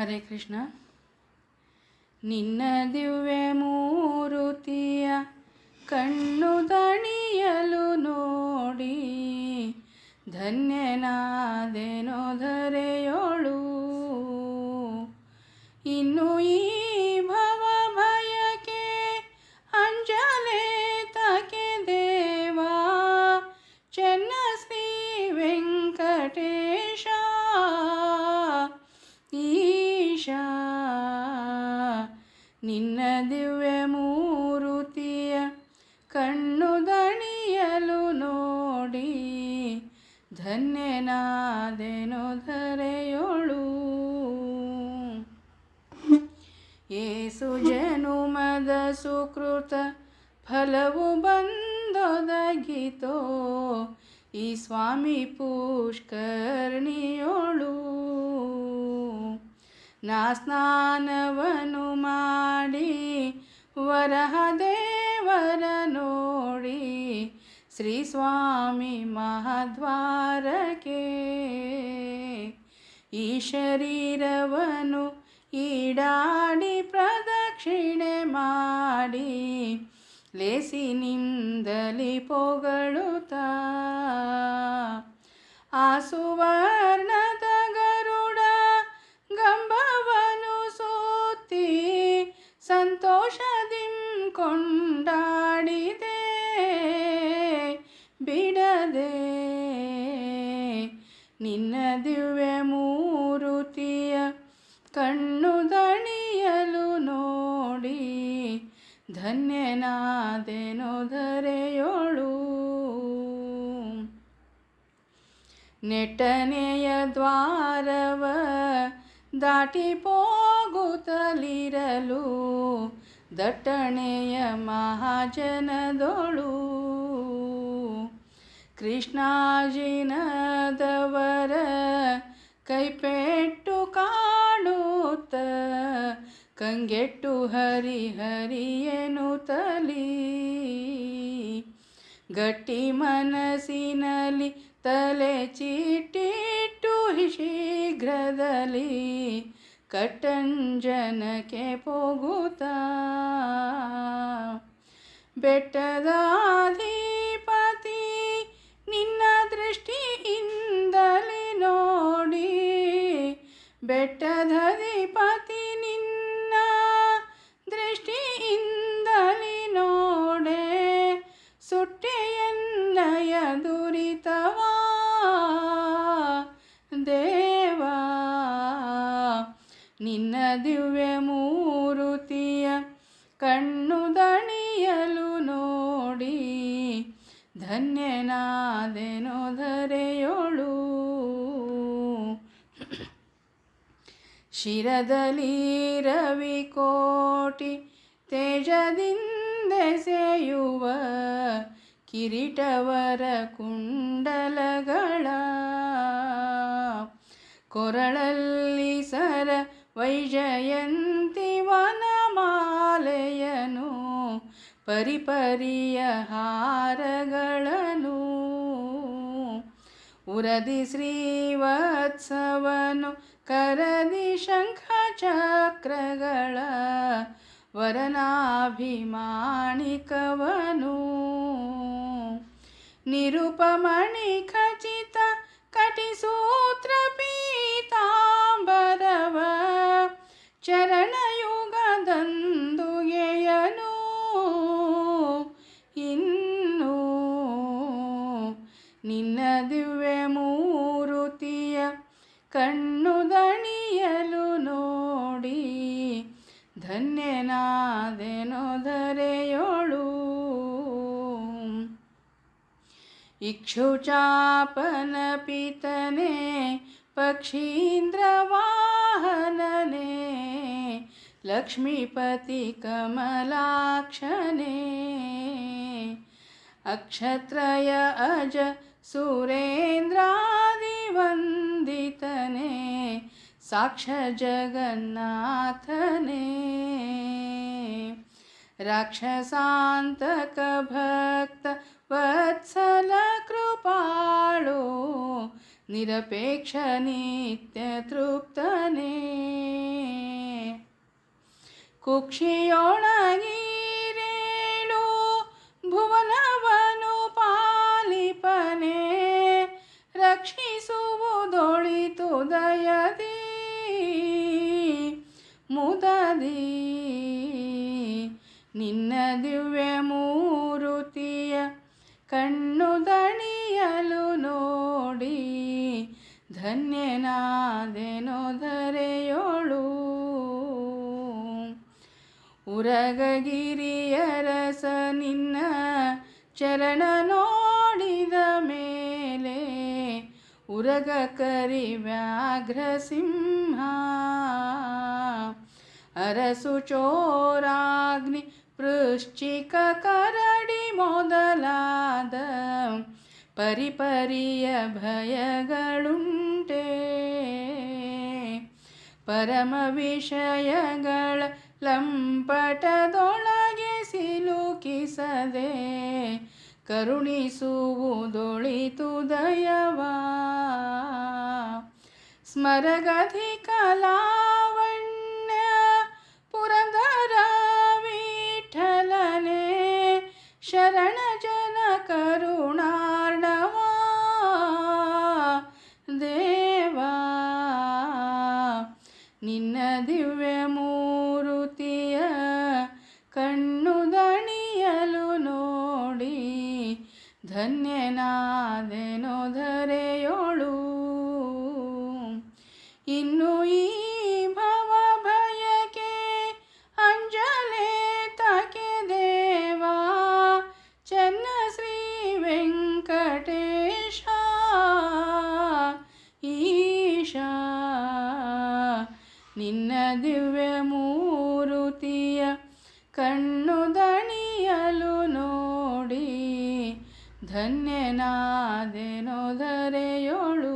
ಹರೇ ಕೃಷ್ಣ. ನಿನ್ನ ದಿವ್ಯ ಮೂರುತಿಯ ಕಣ್ಣು ದಣಿಯಲು ನೋಡಿ, ಧನ್ಯನಾದೆನೋ ಧರೆಯೋಳು. ಇನ್ನು ಈ ಭವ ಭಯಕ್ಕೆ ಅಂಜಲೆ ತಕೆ ದೇವಾ ಚೆನ್ನ ಶ್ರೀ ವೆಂಕಟೇಶ ನಿನ್ನ ದಿವ್ಯ ಮೂರುತಿಯ ಕಣ್ಣು ದಣಿಯಲು ನೋಡಿ, ಧನ್ಯನಾದೆನು ಧರೆಯೋಳು. ಏಸು ಜನುಮದ ಸುಕೃತ ಫಲವು ಬಂದೊದಗಿತೋ, ಈ ಸ್ವಾಮಿ ಪುಷ್ಕರ್ಣಿಯೋಳು. ನಾ ಸ್ನಾನವನು ಮಾಡಿ, ವರಹ ದೇವರ ನೋಡಿ, ಶ್ರೀ ಸ್ವಾಮಿ ಮಹಾದ್ವಾರಕ್ಕೆ. ಈ ಶರೀರವನು ಈಡಾಡಿ ಪ್ರದಕ್ಷಿಣೆ ಮಾಡಿ, ಲೇಸಿನಿಂದಲಿ ಪೊಗಳುತ್ತಾ. ಆ ಸುವರ್ಣದ ಸಂತೋಷದಿಂ ಕೊಂಡಾಡಿದೆ, ಬಿಡದೆ ನಿನ್ನ ದಿವ್ಯ ಮೂರುತಿಯ ಕಣ್ಣು ದಣಿಯಲು ನೋಡಿ ಧನ್ಯನಾದೆನೋ ಧರೆಯೋಳು ನೆಟ್ಟನೆಯ ದ್ವಾರವ ದಾಟಿ ಹೋಗುತ್ತಲಿರಲು ದಟ್ಟಣೆಯ ಮಹಾಜನದೊಳು. ಕೃಷ್ಣಾಜಿನದವರ ಕೈಪೆಟ್ಟು ಕಾಣುತ್ತ ಕಂಗೆಟ್ಟು ಹರಿ ಹರಿಯನು ತಲಿ ಗಟ್ಟಿ ಮನಸ್ಸಿನಲ್ಲಿ ತಲೆ ಚೀಟಿಟ್ಟು ಶೀಘ್ರದಲ್ಲಿ ಕಟ್ಟಂಜನಕ್ಕೆ ಬೆಟ್ಟದ ಬೆಟ್ಟದಾಧಿಪತಿ ನಿನ್ನ ದೃಷ್ಟಿಯಿಂದಲೇ ನೋಡಿ. ನಿನ್ನ ದಿವ್ಯ ಮೂರುತಿಯ ಕಣ್ಣು ದಣಿಯಲು ನೋಡಿ ಧನ್ಯನಾದೆನೋ ಧರೆಯೋಳು. ಶಿರದಲ್ಲಿ ರವಿಕೋಟಿ ತೇಜದಿಂದೆಸೆಯುವ ಕಿರೀಟವರ ಕುಂಡಲಗಳ ಕೊರಳಲ್ಲಿ ಸರ ವೈಜಯಂತಿ ವನಮಾಲೆಯನು ಪರಿಪರಿಯ ಹಾರಗಳನು. ಉರದಿ ಶ್ರೀವತ್ಸವನು ಕರದಿ ಶಂಖ ಚಕ್ರಗಳ ವರನಾಭಿಮಾಣಿಕವನು. ನಿರುಪಮಣಿ ಖಚಿತ ಕಟಿಸೂತ್ರ ಧನ್ಯನಾದೆನೋ ಧರೆಯೋಳು ಇಕ್ಷುಚಾಪನ ಪಿತನೆ ಪಕ್ಷೀಂದ್ರ ವಾಹನನೆ ಲಕ್ಷ್ಮೀಪತಿ ಕಮಲಾಕ್ಷನೆ ಅಕ್ಷತ್ರಯ ಅಜ ಸುರೇಂದ್ರಾದಿವಂದಿತನೆ ಸಾಕ್ಷ ಜಗನ್ನಾಥನೇ ರಾಕ್ಷಸಾಂತಕ ಭಕ್ತ ವತ್ಸಲ ಕೃಪಾಳು ನಿರಪೇಕ್ಷ ನಿತ್ಯ ತೃಪ್ತನೇ ಕುಕ್ಷಿಯೊಳಗಿರೇಳು ಭುವನವನು ಪಾಲಿಪನೆ ರಕ್ಷಿಸುವುದೊಳಿತು ದಯದಿ ಮುದದಿ ನಿನ್ನ ದಿವ್ಯ ಮೂರುತಿಯ ಕಣ್ಣು ದಣಿಯಲು ನೋಡಿ. ಧನ್ಯನಾದೆನೋ ಧರೆಯೋಳು. ಉರಗಗಿರಿಯರಸ ನಿನ್ನ ಚರಣ ನೋಡಿದ ಮೇಲೆ. ಉರಗ ಕರಿ ವ್ಯಾಘ್ರ ಸಿಂಹ. ಅರಸು ಚೋರಾಗ್ನಿ ಪೃಶ್ಚಿಕ ಕರಡಿ ಮೊದಲಾದ ಪರಿಪರಿಯ ಭಯಗಳುಂಟೆ. ಪರಮ ವಿಷಯಗಳ ಲಂಪಟದೊಳಗೆ ಸಿಲುಕಿಸದೆ ಕರುಣಿಸುವುದೊಳಿತು ದಯವಾ. ಸ್ಮರಗಧಿ ಕಲಾವಣ್ಯ ಶರಣ ಜನ ಕರುಣಾರ್ಣವಾ. ದೇವಾ ನಿನ್ನ ದಿವ್ಯ ಮೂರುತಿಯ ಕಣ್ಣು ದಣಿಯಲು ನೋಡಿ. ಧನ್ಯನಾದೆನೋ ದಿವ್ಯ ಮೂರುತಿಯ ಕಣ್ಣು ದಣಿಯಲು ನೋಡಿ ಧನ್ಯನಾದೆನೋ ಧರೆಯೋಳು.